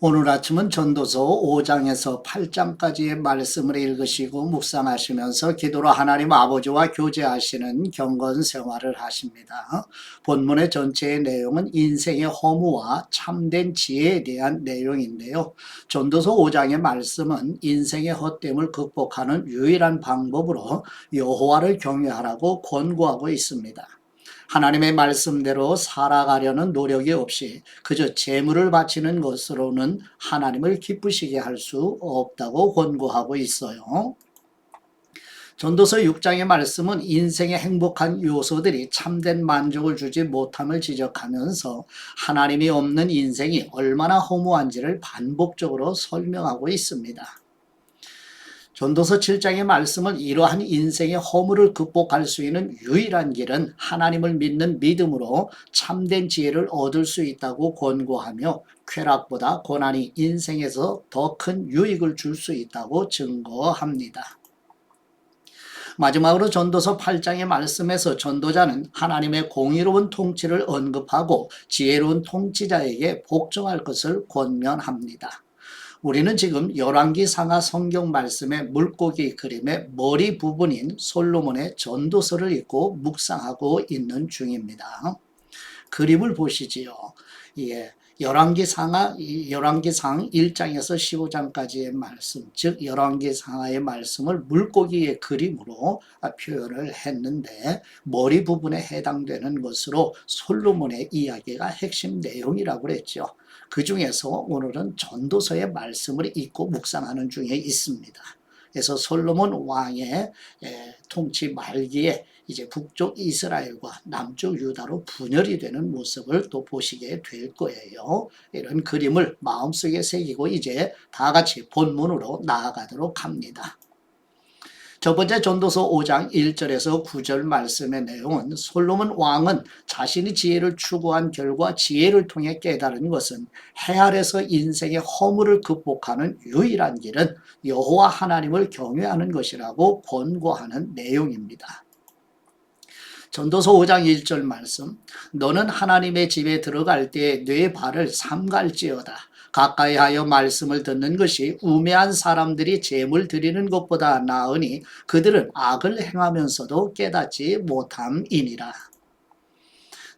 오늘 아침은 전도서 5장에서 8장까지의 말씀을 읽으시고 묵상하시면서 기도로 하나님 아버지와 교제하시는 경건 생활을 하십니다. 본문의 전체의 내용은 인생의 허무와 참된 지혜에 대한 내용인데요. 전도서 5장의 말씀은 인생의 헛됨을 극복하는 유일한 방법으로 여호와를 경외하라고 권고하고 있습니다. 하나님의 말씀대로 살아가려는 노력이 없이 그저 재물을 바치는 것으로는 하나님을 기쁘시게 할 수 없다고 권고하고 있어요. 전도서 6장의 말씀은 인생의 행복한 요소들이 참된 만족을 주지 못함을 지적하면서 하나님이 없는 인생이 얼마나 허무한지를 반복적으로 설명하고 있습니다. 전도서 7장의 말씀은 이러한 인생의 허물을 극복할 수 있는 유일한 길은 하나님을 믿는 믿음으로 참된 지혜를 얻을 수 있다고 권고하며 쾌락보다 고난이 인생에서 더 큰 유익을 줄 수 있다고 증거합니다. 마지막으로 전도서 8장의 말씀에서 전도자는 하나님의 공의로운 통치를 언급하고 지혜로운 통치자에게 복종할 것을 권면합니다. 우리는 지금 열왕기 상하 성경 말씀의 물고기 그림의 머리 부분인 솔로몬의 전도서를 읽고 묵상하고 있는 중입니다. 그림을 보시지요. 예. 열왕기 상하 열왕기 상 1장에서 15장까지의 말씀, 즉 열왕기 상하의 말씀을 물고기의 그림으로 표현을 했는데 머리 부분에 해당되는 것으로 솔로몬의 이야기가 핵심 내용이라고 그랬죠. 그 중에서 오늘은 전도서의 말씀을 읽고 묵상하는 중에 있습니다. 그래서 솔로몬 왕의 통치 말기에 이제 북쪽 이스라엘과 남쪽 유다로 분열이 되는 모습을 또 보시게 될 거예요. 이런 그림을 마음속에 새기고 이제 다 같이 본문으로 나아가도록 합니다. 첫 번째 전도서 5장 1절에서 9절 말씀의 내용은 솔로몬 왕은 자신이 지혜를 추구한 결과 지혜를 통해 깨달은 것은 해 아래서 인생의 허물을 극복하는 유일한 길은 여호와 하나님을 경외하는 것이라고 권고하는 내용입니다. 전도서 5장 1절 말씀 너는 하나님의 집에 들어갈 때뇌 발을 삼갈지어다 가까이 하여 말씀을 듣는 것이 우매한 사람들이 재물 드리는 것보다 나으니 그들은 악을 행하면서도 깨닫지 못함이니라.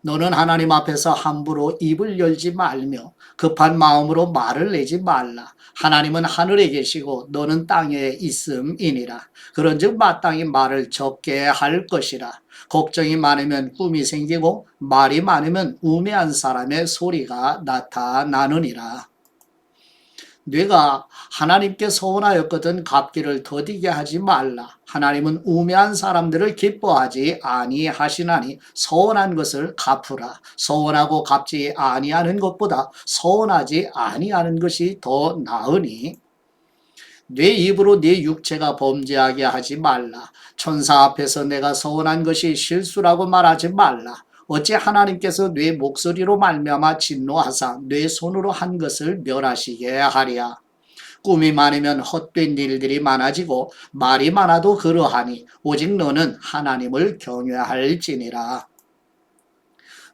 너는 하나님 앞에서 함부로 입을 열지 말며 급한 마음으로 말을 내지 말라. 하나님은 하늘에 계시고 너는 땅에 있음이니라. 그런즉 마땅히 말을 적게 할 것이라. 걱정이 많으면 꿈이 생기고 말이 많으면 우매한 사람의 소리가 나타나느니라. 뇌가 하나님께 서운하였거든 갚기를 더디게 하지 말라. 하나님은 우매한 사람들을 기뻐하지 아니하시나니 서운한 것을 갚으라. 서운하고 갚지 아니하는 것보다 서운하지 아니하는 것이 더 나으니 내 입으로 내 육체가 범죄하게 하지 말라. 천사 앞에서 내가 서운한 것이 실수라고 말하지 말라. 어찌 하나님께서 내 목소리로 말미암아 진노하사 내 손으로 한 것을 멸하시게 하랴. 꿈이 많으면 헛된 일들이 많아지고 말이 많아도 그러하니 오직 너는 하나님을 경외할지니라.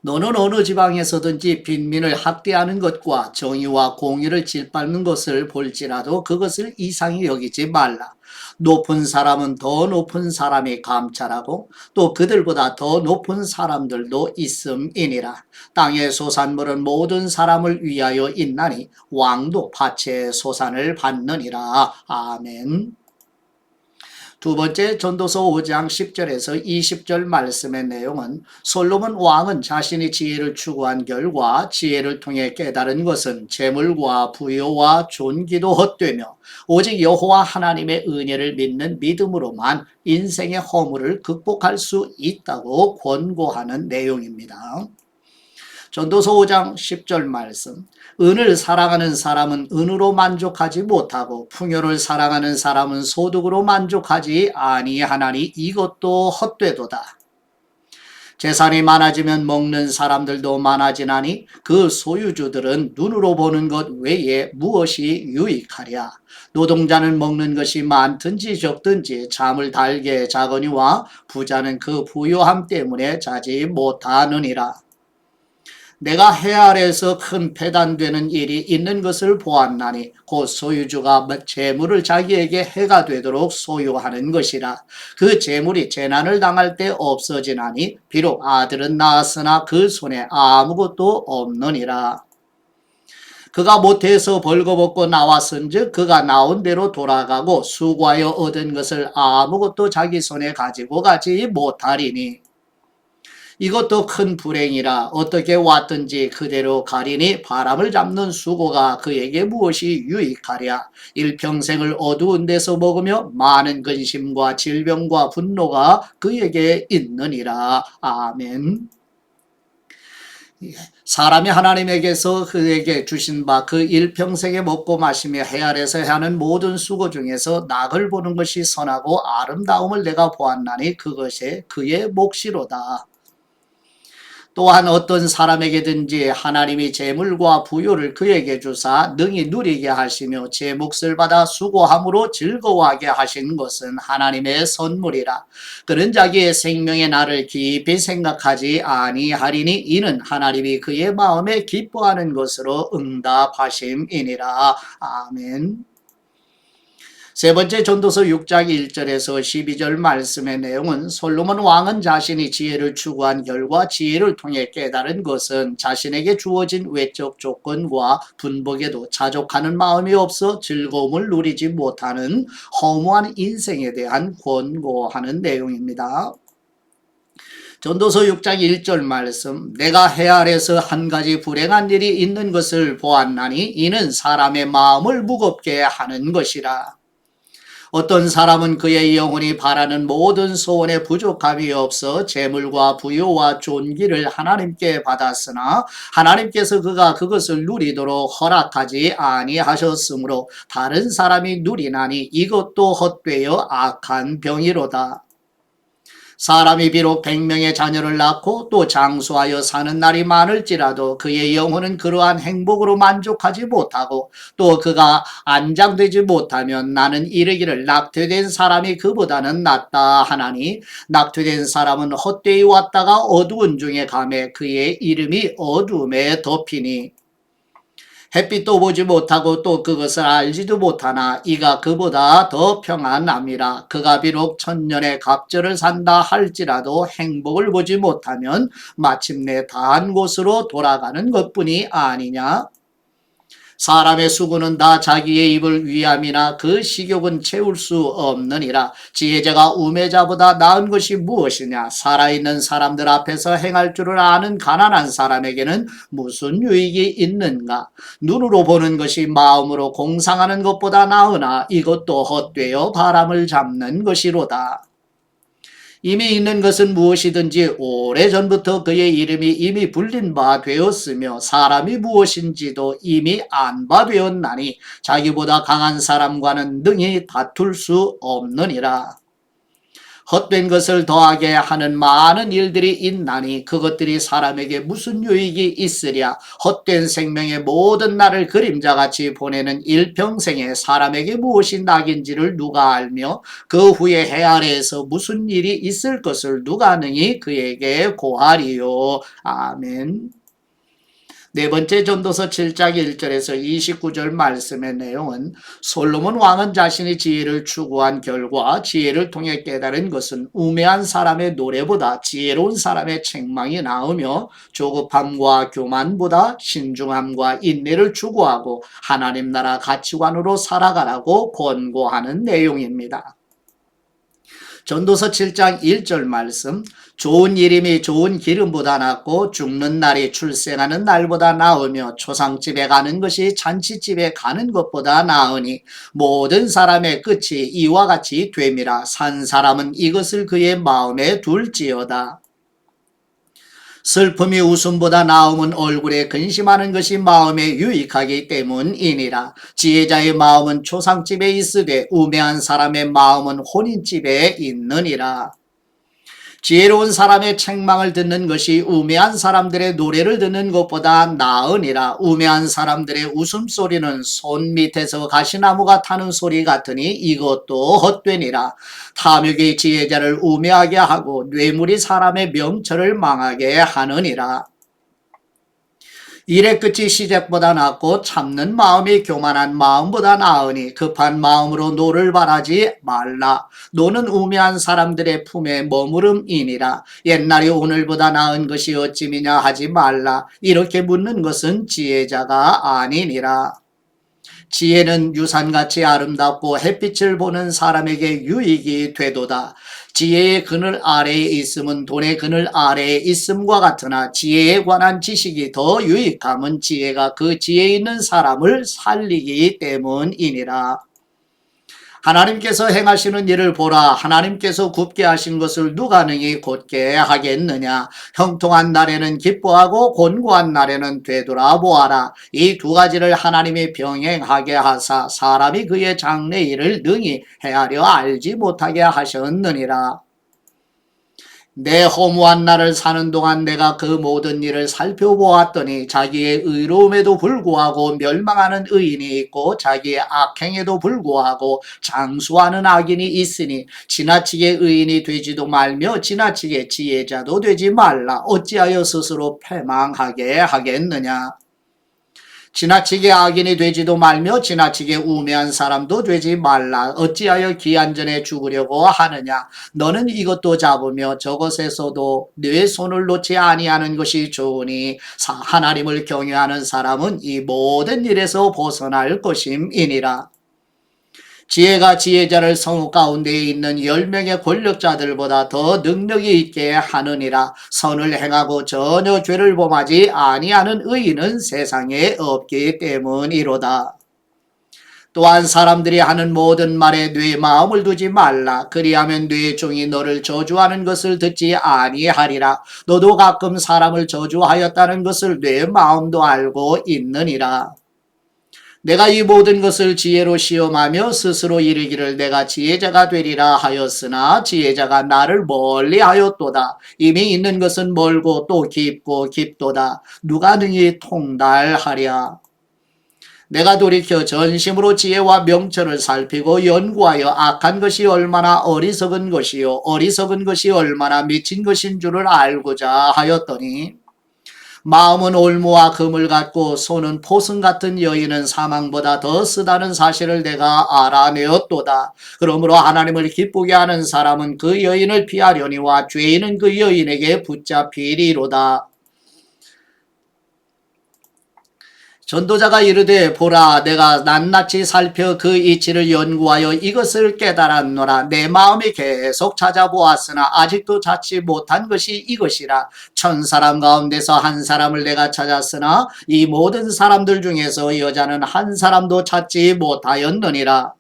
너는 어느 지방에서든지 빈민을 학대하는 것과 정의와 공의를 질밟는 것을 볼지라도 그것을 이상히 여기지 말라. 높은 사람은 더 높은 사람이 감찰하고 또 그들보다 더 높은 사람들도 있음이니라. 땅의 소산물은 모든 사람을 위하여 있나니 왕도 밭의 소산을 받느니라. 아멘. 두 번째 전도서 5장 10절에서 20절 말씀의 내용은 솔로몬 왕은 자신이 지혜를 추구한 결과 지혜를 통해 깨달은 것은 재물과 부여와 존귀도 헛되며 오직 여호와 하나님의 은혜를 믿는 믿음으로만 인생의 허물을 극복할 수 있다고 권고하는 내용입니다. 전도서 5장 10절 말씀. 은을 사랑하는 사람은 은으로 만족하지 못하고 풍요를 사랑하는 사람은 소득으로 만족하지 아니하나니 이것도 헛되도다. 재산이 많아지면 먹는 사람들도 많아지나니 그 소유주들은 눈으로 보는 것 외에 무엇이 유익하랴. 노동자는 먹는 것이 많든지 적든지 잠을 달게 자거니와 부자는 그 부요함 때문에 자지 못하느니라. 내가 해 아래에서 큰 패단되는 일이 있는 것을 보았나니 곧 소유주가 재물을 자기에게 해가 되도록 소유하는 것이라. 그 재물이 재난을 당할 때 없어지나니 비록 아들은 낳았으나 그 손에 아무것도 없느니라. 그가 모태에서 벌거벗고 나왔은즉 그가 나온 대로 돌아가고 수고하여 얻은 것을 아무것도 자기 손에 가지고 가지 못하리니 이것도 큰 불행이라 어떻게 왔든지 그대로 가리니 바람을 잡는 수고가 그에게 무엇이 유익하랴. 일평생을 어두운 데서 먹으며 많은 근심과 질병과 분노가 그에게 있느니라. 아멘. 사람이 하나님에게서 그에게 주신 바 그 일평생에 먹고 마시며 해 아래서 하는 모든 수고 중에서 낙을 보는 것이 선하고 아름다움을 내가 보았나니 그것이 그의 몫이로다. 또한 어떤 사람에게든지 하나님이 재물과 부요를 그에게 주사 능히 누리게 하시며 제 몫을 받아 수고함으로 즐거워하게 하신 것은 하나님의 선물이라. 그는 자기의 생명의 날을 깊이 생각하지 아니하리니 이는 하나님이 그의 마음에 기뻐하는 것으로 응답하심이니라. 아멘. 세 번째 전도서 6장 1절에서 12절 말씀의 내용은 솔로몬 왕은 자신이 지혜를 추구한 결과 지혜를 통해 깨달은 것은 자신에게 주어진 외적 조건과 분복에도 자족하는 마음이 없어 즐거움을 누리지 못하는 허무한 인생에 대한 권고하는 내용입니다. 전도서 6장 1절 말씀 내가 해 아래서 한 가지 불행한 일이 있는 것을 보았나니 이는 사람의 마음을 무겁게 하는 것이라. 어떤 사람은 그의 영혼이 바라는 모든 소원에 부족함이 없어 재물과 부요와 존귀를 하나님께 받았으나 하나님께서 그가 그것을 누리도록 허락하지 아니하셨으므로 다른 사람이 누리나니 이것도 헛되어 악한 병이로다. 사람이 비록 백명의 자녀를 낳고 또 장수하여 사는 날이 많을지라도 그의 영혼은 그러한 행복으로 만족하지 못하고 또 그가 안장되지 못하면 나는 이르기를 낙퇴된 사람이 그보다는 낫다 하나니 낙퇴된 사람은 헛되이 왔다가 어두운 중에 감에 그의 이름이 어둠에 덮이니 햇빛도 보지 못하고 또 그것을 알지도 못하나 이가 그보다 더 평안함이라. 그가 비록 천년의 갑절을 산다 할지라도 행복을 보지 못하면 마침내 다한 곳으로 돌아가는 것뿐이 아니냐 사람의 수고는 다 자기의 입을 위함이나 그 식욕은 채울 수 없느니라. 지혜자가 우매자보다 나은 것이 무엇이냐? 살아있는 사람들 앞에서 행할 줄을 아는 가난한 사람에게는 무슨 유익이 있는가? 눈으로 보는 것이 마음으로 공상하는 것보다 나으나 이것도 헛되어 바람을 잡는 것이로다. 이미 있는 것은 무엇이든지 오래전부터 그의 이름이 이미 불린 바 되었으며 사람이 무엇인지도 이미 안 바 되었나니 자기보다 강한 사람과는 능히 다툴 수 없느니라. 헛된 것을 더하게 하는 많은 일들이 있나니 그것들이 사람에게 무슨 유익이 있으랴. 헛된 생명의 모든 날을 그림자같이 보내는 일평생에 사람에게 무엇이 낙인지를 누가 알며 그 후에 해 아래에서 무슨 일이 있을 것을 누가 능히 그에게 고하리요. 아멘 네 번째 전도서 7장 1절에서 29절 말씀의 내용은 솔로몬 왕은 자신이 지혜를 추구한 결과 지혜를 통해 깨달은 것은 우매한 사람의 노래보다 지혜로운 사람의 책망이 나으며 조급함과 교만보다 신중함과 인내를 추구하고 하나님 나라 가치관으로 살아가라고 권고하는 내용입니다. 전도서 7장 1절 말씀 좋은 이름이 좋은 기름보다 낫고 죽는 날이 출생하는 날보다 나으며 초상집에 가는 것이 잔치집에 가는 것보다 나으니 모든 사람의 끝이 이와 같이 됨이라 산 사람은 이것을 그의 마음에 둘지어다. 슬픔이 웃음보다 나음은 얼굴에 근심하는 것이 마음에 유익하기 때문이니라. 지혜자의 마음은 초상집에 있으되 우매한 사람의 마음은 혼인집에 있느니라. 지혜로운 사람의 책망을 듣는 것이 우매한 사람들의 노래를 듣는 것보다 나으니라. 우매한 사람들의 웃음소리는 손 밑에서 가시나무가 타는 소리 같으니 이것도 헛되니라. 탐욕의 지혜자를 우매하게 하고 뇌물이 사람의 명철을 망하게 하느니라. 일의 끝이 시작보다 낫고 참는 마음이 교만한 마음보다 나으니 급한 마음으로 노를 바라지 말라. 노는 우매한 사람들의 품에 머무름이니라. 옛날이 오늘보다 나은 것이 어찌미냐 하지 말라. 이렇게 묻는 것은 지혜자가 아니니라. 지혜는 유산같이 아름답고 햇빛을 보는 사람에게 유익이 되도다. 지혜의 그늘 아래에 있음은 돈의 그늘 아래에 있음과 같으나 지혜에 관한 지식이 더 유익함은 지혜가 그 지혜 있는 사람을 살리기 때문이니라. 하나님께서 행하시는 일을 보라. 하나님께서 굽게 하신 것을 누가 능히 곧게 하겠느냐. 형통한 날에는 기뻐하고 곤고한 날에는 되돌아보아라. 이 두 가지를 하나님이 병행하게 하사 사람이 그의 장래 일을 능히 헤아려 알지 못하게 하셨느니라. 내 허무한 날을 사는 동안 내가 그 모든 일을 살펴보았더니 자기의 의로움에도 불구하고 멸망하는 의인이 있고 자기의 악행에도 불구하고 장수하는 악인이 있으니 지나치게 의인이 되지도 말며 지나치게 지혜자도 되지 말라. 어찌하여 스스로 패망하게 하겠느냐 지나치게 악인이 되지도 말며 지나치게 우매한 사람도 되지 말라. 어찌하여 기한 전에 죽으려고 하느냐. 너는 이것도 잡으며 저것에서도 내 손을 놓지 아니하는 것이 좋으니 사- 하나님을 경외하는 사람은 이 모든 일에서 벗어날 것임이니라. 지혜가 지혜자를 성읍 가운데 있는 열 명의 권력자들보다 더 능력이 있게 하느니라 선을 행하고 전혀 죄를 범하지 아니하는 의인은 세상에 없기 때문이로다. 또한 사람들이 하는 모든 말에 뇌 마음을 두지 말라. 그리하면 뇌 종이 너를 저주하는 것을 듣지 아니하리라. 너도 가끔 사람을 저주하였다는 것을 뇌 마음도 알고 있느니라. 내가 이 모든 것을 지혜로 시험하며 스스로 이르기를 내가 지혜자가 되리라 하였으나 지혜자가 나를 멀리 하였도다. 이미 있는 것은 멀고 또 깊고 깊도다. 누가 능히 통달하랴. 내가 돌이켜 전심으로 지혜와 명철을 살피고 연구하여 악한 것이 얼마나 어리석은 것이요 어리석은 것이 얼마나 미친 것인 줄을 알고자 하였더니 마음은 올무와 금을 갖고 손은 포승 같은 여인은 사망보다 더 쓰다는 사실을 내가 알아내었도다. 그러므로 하나님을 기쁘게 하는 사람은 그 여인을 피하려니와 죄인은 그 여인에게 붙잡히리로다. 전도자가 이르되 보라 내가 낱낱이 살펴 그 이치를 연구하여 이것을 깨달았노라. 내 마음이 계속 찾아보았으나 아직도 찾지 못한 것이 이것이라. 천 사람 가운데서 한 사람을 내가 찾았으나 이 모든 사람들 중에서 여자는 한 사람도 찾지 못하였느니라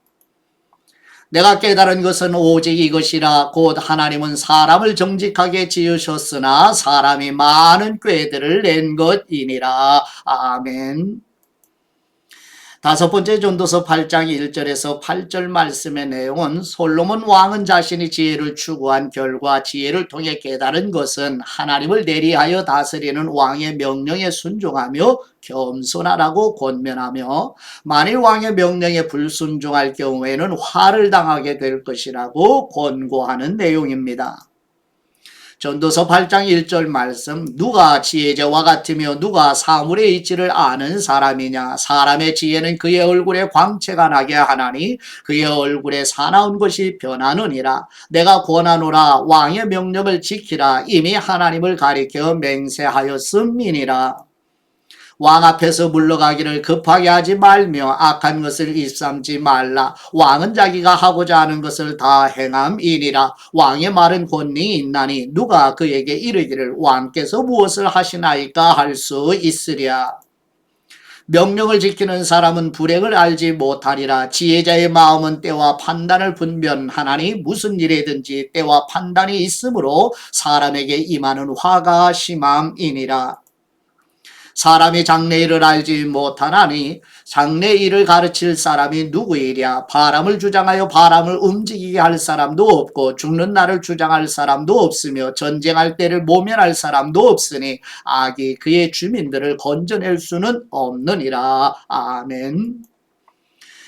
내가 깨달은 것은 오직 이것이라 곧 하나님은 사람을 정직하게 지으셨으나 사람이 많은 꾀들을 낸 것이니라. 아멘. 다섯 번째 전도서 8장 1절에서 8절 말씀의 내용은 솔로몬 왕은 자신이 지혜를 추구한 결과 지혜를 통해 깨달은 것은 하나님을 내리하여 다스리는 왕의 명령에 순종하며 겸손하라고 권면하며 만일 왕의 명령에 불순종할 경우에는 화를 당하게 될 것이라고 권고하는 내용입니다. 전도서 8장 1절 말씀 누가 지혜자와 같으며 누가 사물의 이치를 아는 사람이냐? 사람의 지혜는 그의 얼굴에 광채가 나게 하나니 그의 얼굴에 사나운 것이 변하느니라. 내가 권하노라. 왕의 명령을 지키라. 이미 하나님을 가리켜 맹세하였음이니라 왕 앞에서 물러가기를 급하게 하지 말며 악한 것을 입삼지 말라. 왕은 자기가 하고자 하는 것을 다 행함이니라. 왕의 말은 권능이 있나니 누가 그에게 이르기를 왕께서 무엇을 하시나이까 할 수 있으랴. 명령을 지키는 사람은 불행을 알지 못하리라. 지혜자의 마음은 때와 판단을 분별하나니 무슨 일이든지 때와 판단이 있으므로 사람에게 임하는 화가 심함이니라. 사람이 장래일을 알지 못하나니 장래일을 가르칠 사람이 누구이랴? 바람을 주장하여 바람을 움직이게 할 사람도 없고 죽는 날을 주장할 사람도 없으며 전쟁할 때를 모면할 사람도 없으니 악이 그의 주민들을 건져낼 수는 없느니라. 아멘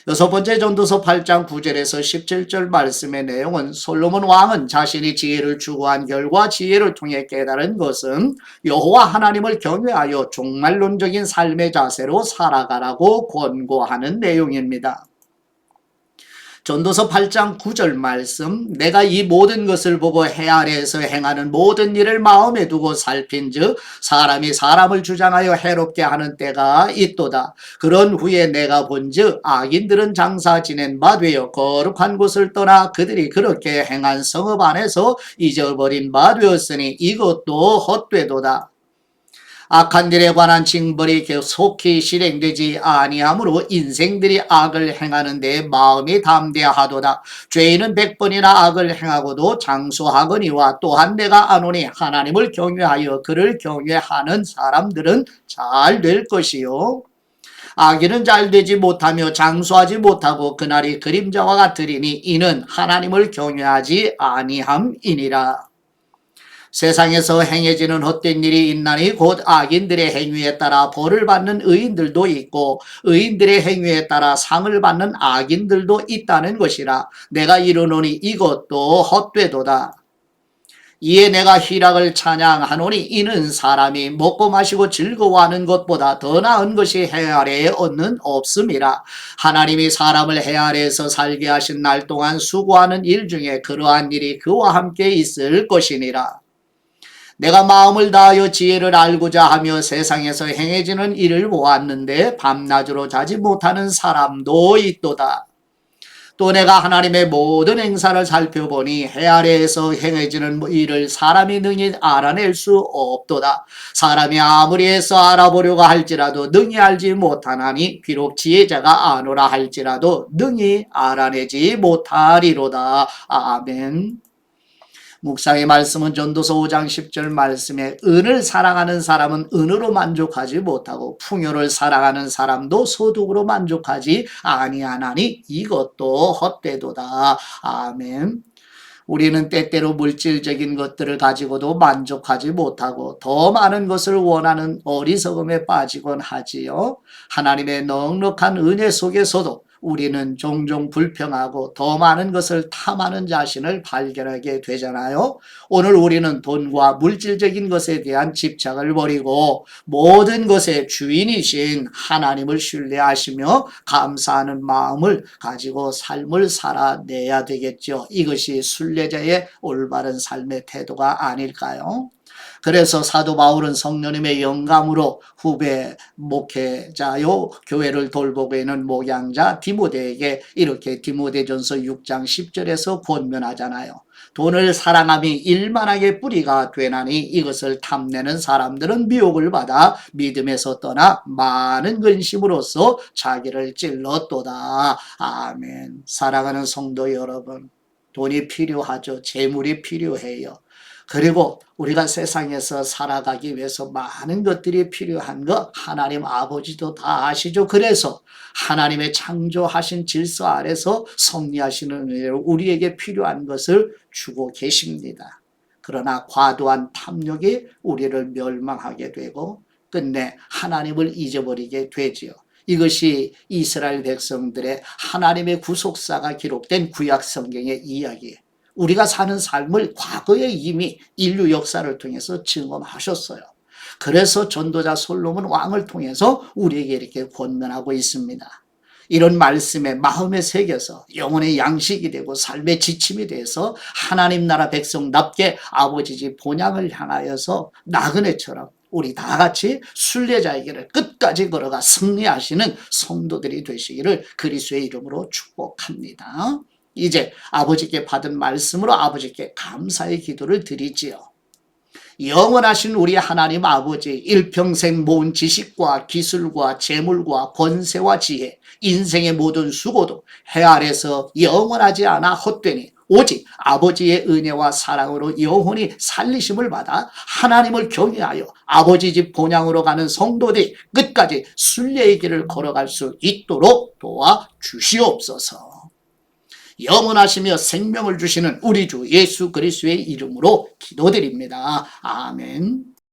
여섯 번째 전도서 8장 9절에서 17절 말씀의 내용은 솔로몬 왕은 자신이 지혜를 추구한 결과 지혜를 통해 깨달은 것은 여호와 하나님을 경외하여 종말론적인 삶의 자세로 살아가라고 권고하는 내용입니다. 전도서 8장 9절 말씀 내가 이 모든 것을 보고 해 아래에서 행하는 모든 일을 마음에 두고 살핀즉 사람이 사람을 주장하여 해롭게 하는 때가 있도다. 그런 후에 내가 본즉 악인들은 장사 지낸 바 되어 거룩한 곳을 떠나 그들이 그렇게 행한 성읍 안에서 잊어버린 바 되었으니 이것도 헛되도다 악한 일에 관한 징벌이 속히 실행되지 아니하므로 인생들이 악을 행하는 데 마음이 담대하도다. 죄인은 백번이나 악을 행하고도 장수하거니와 또한 내가 아노니 하나님을 경외하여 그를 경외하는 사람들은 잘 될 것이요. 악인은 잘 되지 못하며 장수하지 못하고 그날이 그림자와 같으리니 이는 하나님을 경외하지 아니함이니라. 세상에서 행해지는 헛된 일이 있나니 곧 악인들의 행위에 따라 벌을 받는 의인들도 있고 의인들의 행위에 따라 상을 받는 악인들도 있다는 것이라 내가 이르노니 이것도 헛되도다. 이에 내가 희락을 찬양하노니 이는 사람이 먹고 마시고 즐거워하는 것보다 더 나은 것이 해 아래에 얻는 없음이라 하나님이 사람을 해 아래에서 살게 하신 날 동안 수고하는 일 중에 그러한 일이 그와 함께 있을 것이니라 내가 마음을 다하여 지혜를 알고자 하며 세상에서 행해지는 일을 보았는데 밤낮으로 자지 못하는 사람도 있도다. 또 내가 하나님의 모든 행사를 살펴보니 해 아래에서 행해지는 일을 사람이 능히 알아낼 수 없도다. 사람이 아무리 해서 알아보려고 할지라도 능히 알지 못하나니 비록 지혜자가 아노라 할지라도 능히 알아내지 못하리로다. 아멘. 묵상의 말씀은 전도서 5장 10절 말씀에 은을 사랑하는 사람은 은으로 만족하지 못하고 풍요를 사랑하는 사람도 소득으로 만족하지 아니하나니 이것도 헛되도다. 아멘. 우리는 때때로 물질적인 것들을 가지고도 만족하지 못하고 더 많은 것을 원하는 어리석음에 빠지곤 하지요. 하나님의 넉넉한 은혜 속에서도 우리는 종종 불평하고 더 많은 것을 탐하는 자신을 발견하게 되잖아요. 오늘 우리는 돈과 물질적인 것에 대한 집착을 버리고 모든 것의 주인이신 하나님을 신뢰하시며 감사하는 마음을 가지고 삶을 살아내야 되겠죠. 이것이 순례자의 올바른 삶의 태도가 아닐까요? 그래서 사도 바울은 성령님의 영감으로 후배 목회자요 교회를 돌보고 있는 목양자 디모데에게 이렇게 디모데전서 6장 10절에서 권면하잖아요. 돈을 사랑함이 일만하게 뿌리가 되나니 이것을 탐내는 사람들은 미혹을 받아 믿음에서 떠나 많은 근심으로써 자기를 찔렀도다. 아멘. 사랑하는 성도 여러분, 돈이 필요하죠. 재물이 필요해요. 그리고 우리가 세상에서 살아가기 위해서 많은 것들이 필요한 거 하나님 아버지도 다 아시죠. 그래서 하나님의 창조하신 질서 아래서 섭리하시는 은혜로 우리에게 필요한 것을 주고 계십니다. 그러나 과도한 탐욕이 우리를 멸망하게 되고 끝내 하나님을 잊어버리게 되지요. 이것이 이스라엘 백성들의 하나님의 구속사가 기록된 구약 성경의 이야기예요. 우리가 사는 삶을 과거에 이미 인류 역사를 통해서 증언하셨어요. 그래서 전도자 솔로몬 왕을 통해서 우리에게 이렇게 권면하고 있습니다. 이런 말씀에 마음에 새겨서 영혼의 양식이 되고 삶의 지침이 돼서 하나님 나라 백성답게 아버지 집 본향을 향하여서 나그네처럼 우리 다 같이 순례자의 길을 끝까지 걸어가 승리하시는 성도들이 되시기를 그리스도의 이름으로 축복합니다. 이제 아버지께 받은 말씀으로 아버지께 감사의 기도를 드리지요. 영원하신 우리 하나님 아버지 일평생 모은 지식과 기술과 재물과 권세와 지혜 인생의 모든 수고도 해 아래서 영원하지 않아 헛되니 오직 아버지의 은혜와 사랑으로 영혼이 살리심을 받아 하나님을 경외하여 아버지 집 본향으로 가는 성도들이 끝까지 순례의 길을 걸어갈 수 있도록 도와 주시옵소서. 영원하시며 생명을 주시는 우리 주 예수 그리스도의 이름으로 기도드립니다. 아멘.